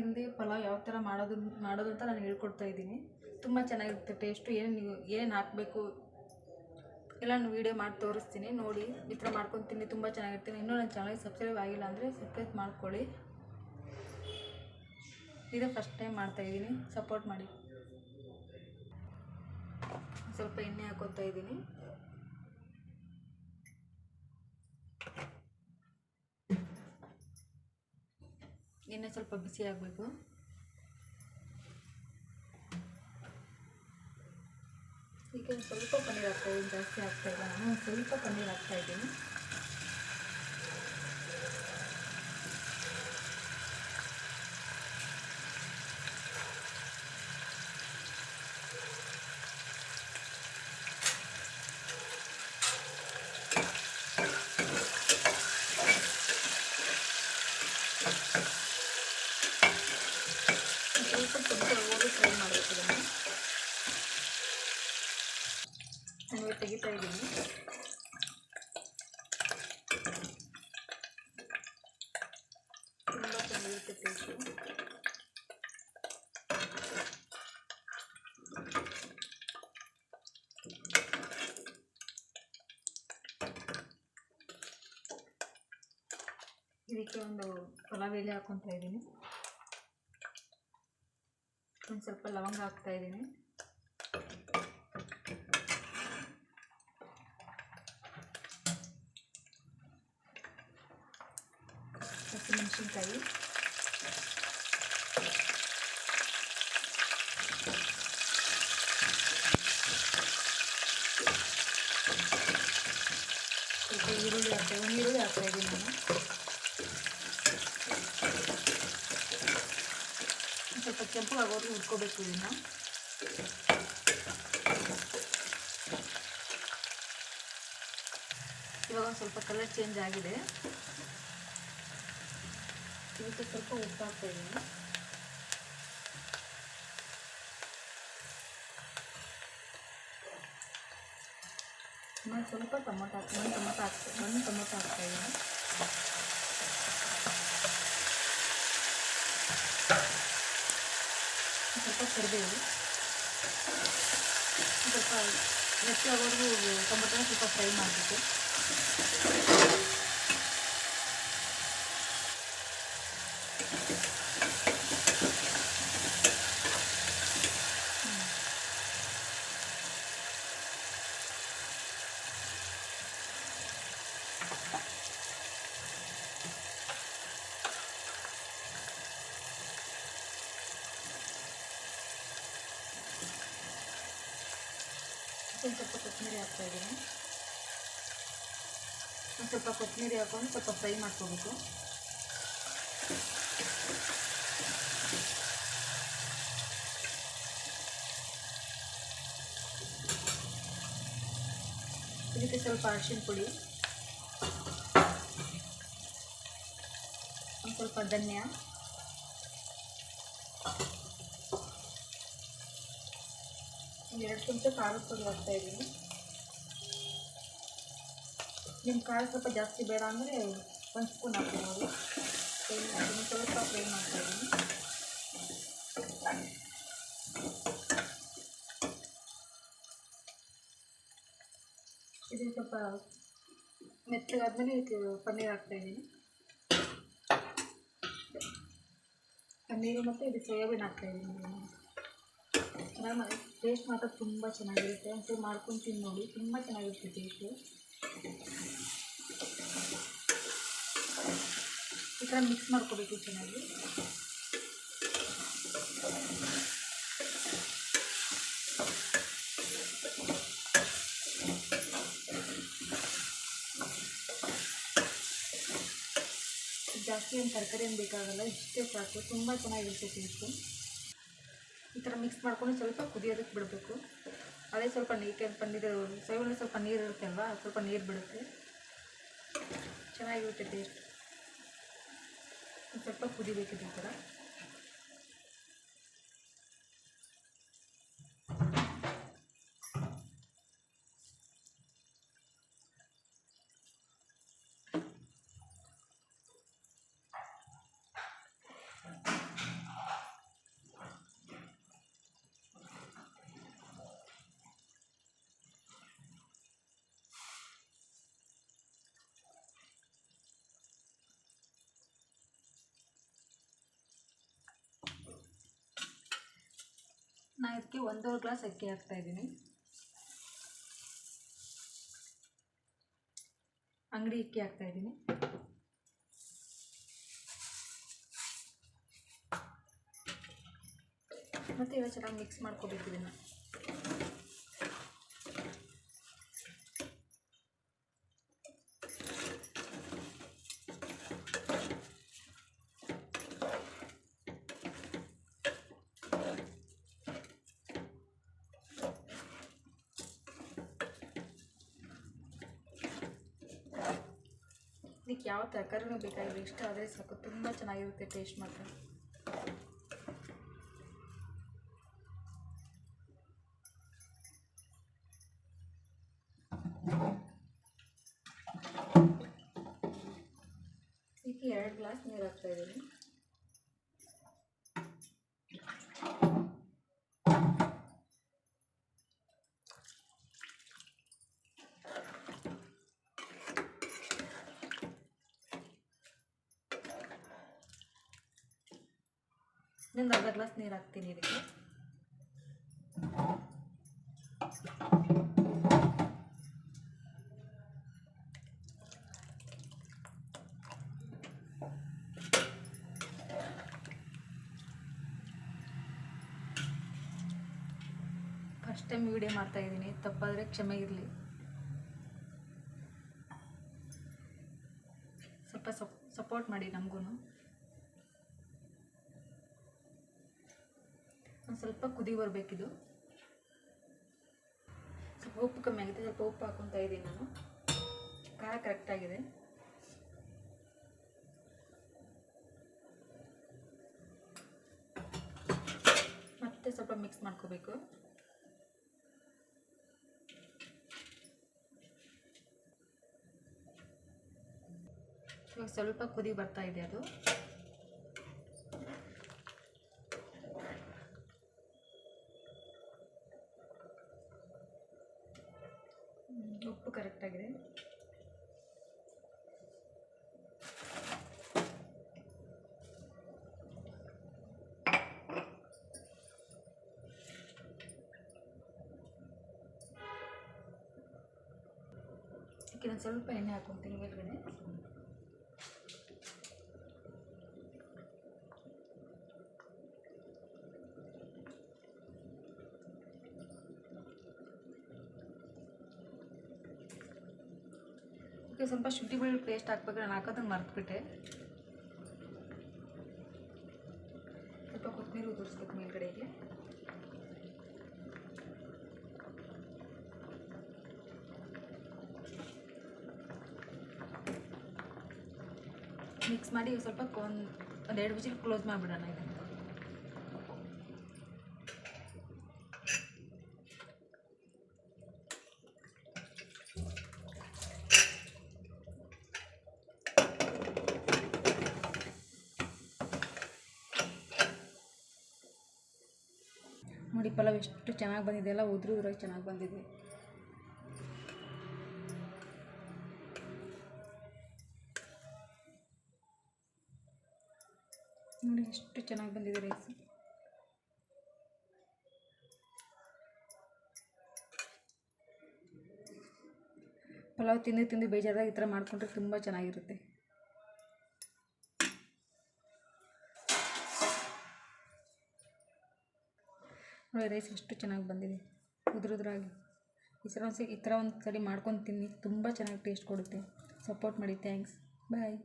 ಇಲ್ಲದೆ ಪಲಾವ್ ಯಾವ ಥರ ಮಾಡೋದು ಮಾಡೋದು ಅಂತ ನಾನು ಹೇಳ್ಕೊಡ್ತಾ ಇದ್ದೀನಿ. ತುಂಬ ಚೆನ್ನಾಗಿರುತ್ತೆ ಟೇಸ್ಟು ಏನು ನೀವು, ಏನು ಹಾಕಬೇಕು ಎಲ್ಲ ನಾನು ವೀಡಿಯೋ ಮಾಡಿ ತೋರಿಸ್ತೀನಿ. ನೋಡಿ, ಈ ಥರ ಮಾಡ್ಕೊಂಡು ತಿನ್ನಿ, ತುಂಬ ಚೆನ್ನಾಗಿರ್ತೀನಿ ಇನ್ನೂ ನನ್ನ ಚಾನಲ್ಗೆ ಸಬ್ಸ್ಕ್ರೈಬ್ ಆಗಿಲ್ಲ ಅಂದರೆ ಸಬ್ಸ್ಕ್ರೈಬ್ ಮಾಡ್ಕೊಳ್ಳಿ. ಇದೇ ಫಸ್ಟ್ ಟೈಮ್ ಮಾಡ್ತಾ ಇದ್ದೀನಿ. ಸಪೋರ್ಟ್ ಮಾಡಿ. ಸ್ವಲ್ಪ ಎಣ್ಣೆ ಹಾಕೋತಾ ಇದ್ದೀನಿ. ಎಣ್ಣೆ ಸ್ವಲ್ಪ ಬಿಸಿ ಆಗಬೇಕು. ಈಗ ಸ್ವಲ್ಪ ಪನ್ನೀರ್ ಹಾಕ್ತಾ ಇದ್ದೀನಿ ಜಾಸ್ತಿ ಹಾಕ್ತಾ ಇಲ್ಲ ನಾನು. ಸ್ವಲ್ಪ ಪನ್ನೀರ್ ಹಾಕ್ತಾ ಇದ್ದೀನಿ ಒಂದ್ ಸ್ವಲ್ಪ ಕೆಂಪು ಫ್ರೈ ಮಾಡಬೇಕು ಇದನ್ನು ನಾನು ತೆಗಿತಾ ಇದ್ದೀನಿ ತುಂಬ ಚೆನ್ನಾಗಿರುತ್ತೆ ಟೇಸ್ಟು ಇದಕ್ಕೆ ಒಂದು ಪಲಾವ್ ಎಲೆ ಹಾಕ್ಕೊತಾ ಇದ್ದೀನಿ ಒಂದು ಸ್ವಲ್ಪ ಲವಂಗ ಹಾಕ್ತಾ ಇದ್ದೀನಿ ಹಸಿಮೆಣಸಿನ್ಕಾಯಿ ಸ್ವಲ್ಪ ಈರುಳ್ಳಿ ಹಾಕ್ತಾ ಒಂದು ಈರುಳ್ಳಿ ಹಾಕ್ತಾ ಇದ್ದೀನಿ ನಾನು ಸ್ವಲ್ಪ ಕೆಂಪು ಆಗೋದು ಹುರ್ಕೋಬೇಕು ಇದನ್ನು. ಇವಾಗ ಒಂದು ಸ್ವಲ್ಪ ಕಲರ್ ಚೇಂಜ್ ಆಗಿದೆ. ಇದಕ್ಕೆ ಸ್ವಲ್ಪ ಉಪ್ಪು ಹಾಕ್ತಾ ನಾನು ಸ್ವಲ್ಪ ಟೊಮೊಟೊ ಹಾಕಿ ಒಂದು ಟೊಮೊಟೊ ಹಾಕ್ತಾ ಒಂದು ಟೊಮೊಟೊ ಹಾಕ್ತಾ ಇದ್ದೀನಿ ಸ್ವಲ್ಪ ಕರಿಬೇವು. ಸ್ವಲ್ಪ ಮೆಚ್ಚಿ ಆಗೋವರೆಗೂ ಟೊಮೊಟೊನ ಸ್ವಲ್ಪ ಫ್ರೈ ಮಾಡಬೇಕು ಒಂದು ಸ್ವಲ್ಪ ಕೊತ್ತಂಬರಿ ಹಾಕ್ತಾ ಇದ್ದೀನಿ ಒಂದು ಸ್ವಲ್ಪ ಕೊತ್ತಂಬರಿ ಹಾಕೊಂಡು ಸ್ವಲ್ಪ ಫ್ರೈ ಮಾಡ್ಕೋಬೇಕು ಇದಕ್ಕೆ ಸ್ವಲ್ಪ ಅರಿಶಿನ ಪುಡಿ, ಒಂದು ಸ್ವಲ್ಪ ಧನ್ಯ. ಎರಡು ಚಮಚ ಖಾರದ ಪುಡಿ ಹಾಕ್ತಾ ಇದ್ದೀನಿ ನಿಮ್ಮ ಖಾರ ಸ್ವಲ್ಪ ಜಾಸ್ತಿ ಬೇಡ ಅಂದರೆ ಒಂದು ಸ್ಪೂನ್ ಹಾಕ್ಬೋದು ಅದನ್ನು ಸ್ವಲ್ಪ ಫ್ರೈ ಮಾಡ್ತಾ ಇದ್ದೀನಿ ಇದನ್ನು ಸ್ವಲ್ಪ ಮೆತ್ತಗಾದ್ಮೇಲೆ ಇದಕ್ಕೆ ಪನ್ನೀರ್ ಹಾಕ್ತಾ ಇದ್ದೀನಿ ಪನ್ನೀರು ಮತ್ತು ಇದು ಸೋಯಾಬೀನ್ ಹಾಕ್ತಾ ಇದ್ದೀನಿ ಚೆನ್ನಾಗಿ ಟೇಸ್ಟ್ ಮಾತ್ರ ತುಂಬ ಚೆನ್ನಾಗಿರುತ್ತೆ. ಒಂದ್ಸರಿ ಮಾಡ್ಕೊಂಡು ತಿಂದು ನೋಡಿ. ತುಂಬ ಚೆನ್ನಾಗಿರುತ್ತೆ ಟೇಸ್ಟು ಈ ಥರ ಮಿಕ್ಸ್ ಮಾಡ್ಕೋಬೇಕು ಚೆನ್ನಾಗಿ. ಜಾಸ್ತಿ ಏನು ತರಕಾರಿ ಏನು ಬೇಕಾಗಲ್ಲ, ಇಷ್ಟೇ ಸಾಕು. ತುಂಬ ಚೆನ್ನಾಗಿರುತ್ತೆ ಟೇಸ್ಟು ಈ ಥರ ಮಿಕ್ಸ್ ಮಾಡ್ಕೊಂಡು ಸ್ವಲ್ಪ ಕುದಿಯೋದಕ್ಕೆ ಬಿಡಬೇಕು. ಅದೇ ಸ್ವಲ್ಪ ನೀರು ಪನ್ನೀರು ಸೈವಲ್ಲಿ ಸ್ವಲ್ಪ ನೀರು ಇರುತ್ತೆ ಅಲ್ವಾ ಸ್ವಲ್ಪ ನೀರು ಬಿಡುತ್ತೆ. ಚೆನ್ನಾಗಿರುತ್ತೆ ಟೇಸ್ಟ್ ಸ್ವಲ್ಪ ಕುದಿಬೇಕಿದೆ ಈ ಥರ. ನಾನು ಇದಕ್ಕೆ ಒಂದೂವರೆ ಗ್ಲಾಸ್ ಅಕ್ಕಿ ಹಾಕ್ತಾ ಇದ್ದೀನಿ. ಅಂಗಡಿ ಅಕ್ಕಿ ಹಾಕ್ತಾ ಇದ್ದೀನಿ. ಮತ್ತು ಇವಾಗ ಚೆನ್ನಾಗಿ ಮಿಕ್ಸ್ ಇದನ್ನು ಇದಕ್ಕೆ ಯಾವ ತರಕಾರಿನೂ ಬೇಕಾಗಿಲ್ಲ ಇಷ್ಟ ಆದರೆ ಸಾಕು. ತುಂಬ ಚೆನ್ನಾಗಿರುತ್ತೆ ಟೇಸ್ಟ್ ಮಾತ್ರ. ಇದಕ್ಕೆ ಎರಡು ಗ್ಲಾಸ್ ನೀರು ಹಾಕ್ತಾ ಇನ್ನೊಂದು ಅರ್ಧ ಗ್ಲಾಸ್ ನೀರು ಹಾಕ್ತೀನಿ ಇದಕ್ಕೆ. ಫಸ್ಟ್ ಟೈಮ್ ವಿಡಿಯೋ ಮಾಡ್ತಾ ಇದ್ದೀನಿ, ತಪ್ಪಾದರೆ ಕ್ಷಮೆ ಇರಲಿ. ಸ್ವಲ್ಪ ಸಪ್ ಸಪೋರ್ಟ್ ಮಾಡಿ ನಮಗೂ ಸ್ವಲ್ಪ ಕುದಿ ಬರಬೇಕಿದು. ಸ್ವಲ್ಪ ಉಪ್ಪು ಕಮ್ಮಿ ಆಗಿದೆ, ಸ್ವಲ್ಪ ಉಪ್ಪು ಹಾಕೊತಾ ಇದ್ದೀನಿ ನಾನು. ಖಾರ ಕರೆಕ್ಟಾಗಿದೆ ಮತ್ತೆ ಸ್ವಲ್ಪ ಮಿಕ್ಸ್ ಮಾಡ್ಕೋಬೇಕು. ಇವಾಗ ಸ್ವಲ್ಪ ಕುದಿ ಬರ್ತಾ ಇದೆ ಅದು ಹ್ಮ್, ಉಪ್ಪು ಕರೆಕ್ಟಾಗಿದೆ ನಾನು ಸ್ವಲ್ಪ ಎಣ್ಣೆ ಹಾಕೊತೀನಿ ಮೇಲ್ಗಡೆ. ಸ್ವಲ್ಪ ಶುಂಠಿ ಬೆಳ್ಳುಳ್ಳಿ ಪೇಸ್ಟ್ ಹಾಕ್ಬೇಕು ನಾನು ಹಾಕೋದನ್ನು ಮರ್ತ್ಬಿಟ್ಟೆ. ಮಿಕ್ಸ್ ಮಾಡಿ ಸ್ವಲ್ಪ ಒಂದು ಎರಡು ವಿಜಿಲ್ ಕ್ಲೋಸ್ ಮಾಡಿಬಿಡೋಣ ಇದನ್ನು ನೋಡಿ ಪಲಾವ್ ಎಷ್ಟು ಚೆನ್ನಾಗಿ ಬಂದಿದೆ ಎಲ್ಲ ಉದುರು ಉದ್ರಾಗಿ ಚೆನ್ನಾಗಿ ಬಂದಿದೆ. ನೋಡಿ ಎಷ್ಟು ಚೆನ್ನಾಗಿ ಬಂದಿದೆ ರೈಸ್ ಪಲಾವ್ ತಿಂದು ತಿಂದು ಬೇಜಾರಾಗಿ ಈ ಥರ ಮಾಡಿಕೊಂಡ್ರೆ ತುಂಬ ಚೆನ್ನಾಗಿರುತ್ತೆ. ನೋಡಿ ರೈಸ್ ಎಷ್ಟು ಚೆನ್ನಾಗಿ ಬಂದಿದೆ. ಉದುರುದ್ರಾಗಿ ಈ ಒಂದು ಈ ಥರ ಒಂದು ಸರಿ ಮಾಡ್ಕೊಂಡು ತಿನ್ನಿ. ತುಂಬ ಚೆನ್ನಾಗಿ ಟೇಸ್ಟ್ ಕೊಡುತ್ತೆ. ಸಪೋರ್ಟ್ ಮಾಡಿ. Thanks bye